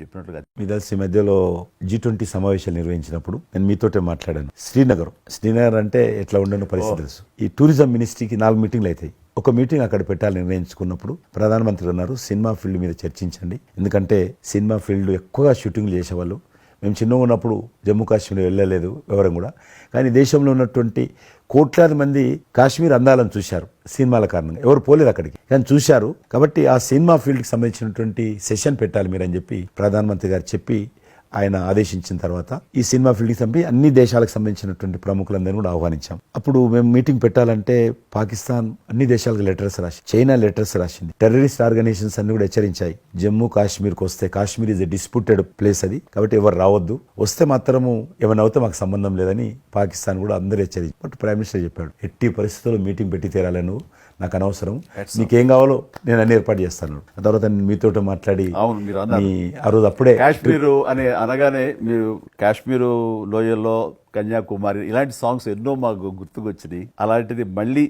చెప్పినట్లుగా మీ తెలిసి ఈ మధ్యలో జీ ట్వంటీ సమావేశాలు నిర్వహించినప్పుడు నేను మీతోటే మాట్లాడాను. శ్రీనగర్. శ్రీనగర్ అంటే ఎట్లా ఉండను పరిస్థితి తెలుసు. ఈ టూరిజం మినిస్ట్రీకి నాలుగు మీటింగ్లు అవుతాయి. ఒక మీటింగ్ అక్కడ పెట్టాలని నిర్ణయించుకున్నప్పుడు ప్రధానమంత్రి అన్నారు సినిమా ఫీల్డ్ మీద చర్చించండి. ఎందుకంటే సినిమా ఫీల్డ్ ఎక్కువగా షూటింగ్లు చేసేవాళ్ళు మేము చిన్నగా ఉన్నప్పుడు జమ్మూ కాశ్మీర్ వెళ్ళలేదు వివరం కూడా. కానీ దేశంలో ఉన్నటువంటి కోట్లాది మంది కాశ్మీర్ అందాలను చూశారు సినిమాల కారణంగా. ఎవరు పోలేదు అక్కడికి. కానీ చూశారు. కాబట్టి ఆ సినిమా ఫీల్డ్కి సంబంధించినటువంటి సెషన్ పెట్టాలి మీరు అని చెప్పి ప్రధానమంత్రి గారు చెప్పి ఆయన ఆదేశించిన తర్వాత ఈ సినిమా ఫీల్డ్కి సంబంధించి అన్ని దేశాలకు సంబంధించినటువంటి ప్రముఖులందరినీ కూడా ఆహ్వానించాం. అప్పుడు మేము మీటింగ్ పెట్టాలంటే పాకిస్తాన్ అన్ని దేశాలకు లెటర్స్ రాసి చైనా లెటర్స్ రాసింది. టెర్రరిస్ట్ ఆర్గనైజేషన్స్ అన్ని కూడా హెచ్చరించాయి. జమ్మూ కాశ్మీర్కి వస్తే Kashmir is a disputed place అది. కాబట్టి ఎవరు రావద్దు. వస్తే మాత్రము ఏమైనా అవుతే మాకు సంబంధం లేదని పాకిస్తాన్ కూడా అందరూ హెచ్చరించి బట్ ప్రైమ్ మినిస్టర్ చెప్పాడు ఎట్టి పరిస్థితుల్లో మీటింగ్ పెట్టి తీరాలి నువ్వు. నాకు అనవసరం. నీకేం కావాలో నేను అన్ని ఏర్పాటు చేస్తాను. తర్వాత మీతో మాట్లాడి ఆ రోజు అప్పుడే కాశ్మీర్ అనే అనగానే మీరు కాశ్మీర్ లోయల్లో కన్యాకుమారి ఇలాంటి సాంగ్స్ ఎన్నో మాకు గుర్తుకొచ్చినాయి. అలాంటిది మళ్ళీ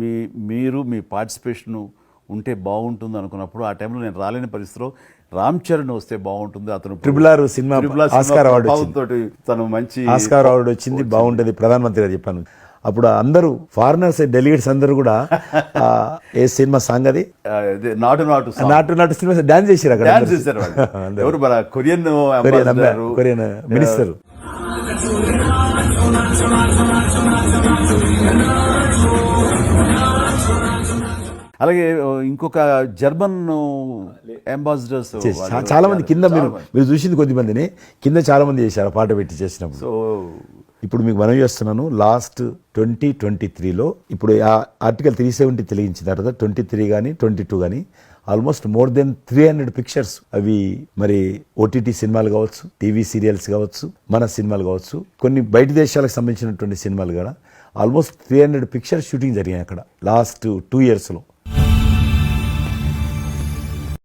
మీ మీరు మీ పార్టిసిపేషన్ ఉంటే బాగుంటుంది అనుకున్నప్పుడు ఆ టైంలో నేను రాలేని పరిస్థితిలో రామ్ చరణ్ వస్తే బాగుంటుంది అతను ట్రిపుల్ ఆర్ సినిమా ఆస్కార్ అవార్డు తను మంచి ఆస్కార్ అవార్డు వచ్చింది. బాగుంటది. ప్రధానమంత్రి గారు చెప్పాను. అప్పుడు అందరూ ఫారినర్స్ డెలిగేట్స్ అందరూ కూడా ఏ సినిమా సాంగ్ అది? నాటు నాటు. నాటు నాటు సినిమా డాన్స్ చేసారు అక్కడ డాన్స్ చేశారు. ఎవరు మన కొరియన్ కొరియన్ మినిస్టర్ అలాగే ఇంకొక జర్మన్ అంబాసిడర్స్ చాలా మంది కింద మీరు మీరు చూసింది కొద్ది మందిని. కింద చాలా మంది చేశారు పాట పెట్టి చేసినప్పుడు. సో ఇప్పుడు మీకు మనం చేస్తున్నాను లాస్ట్ ట్వంటీ ట్వంటీ త్రీలో ఇప్పుడు ఆ ఆర్టికల్ త్రీ సెవెంటీ తెలిగించిన తర్వాత ట్వంటీ త్రీ కానీ ట్వంటీ టూ కానీ almost more than three hundred pictures అవి మరి ఓటీటీ సినిమాలు కావచ్చు టీవీ సీరియల్స్ కావచ్చు మన సినిమాలు కావచ్చు కొన్ని బయట దేశాలకు సంబంధించినటువంటి సినిమాలు కూడా almost three hundred pictures shooting జరిగాయి అక్కడ లాస్ట్ టూ ఇయర్స్లో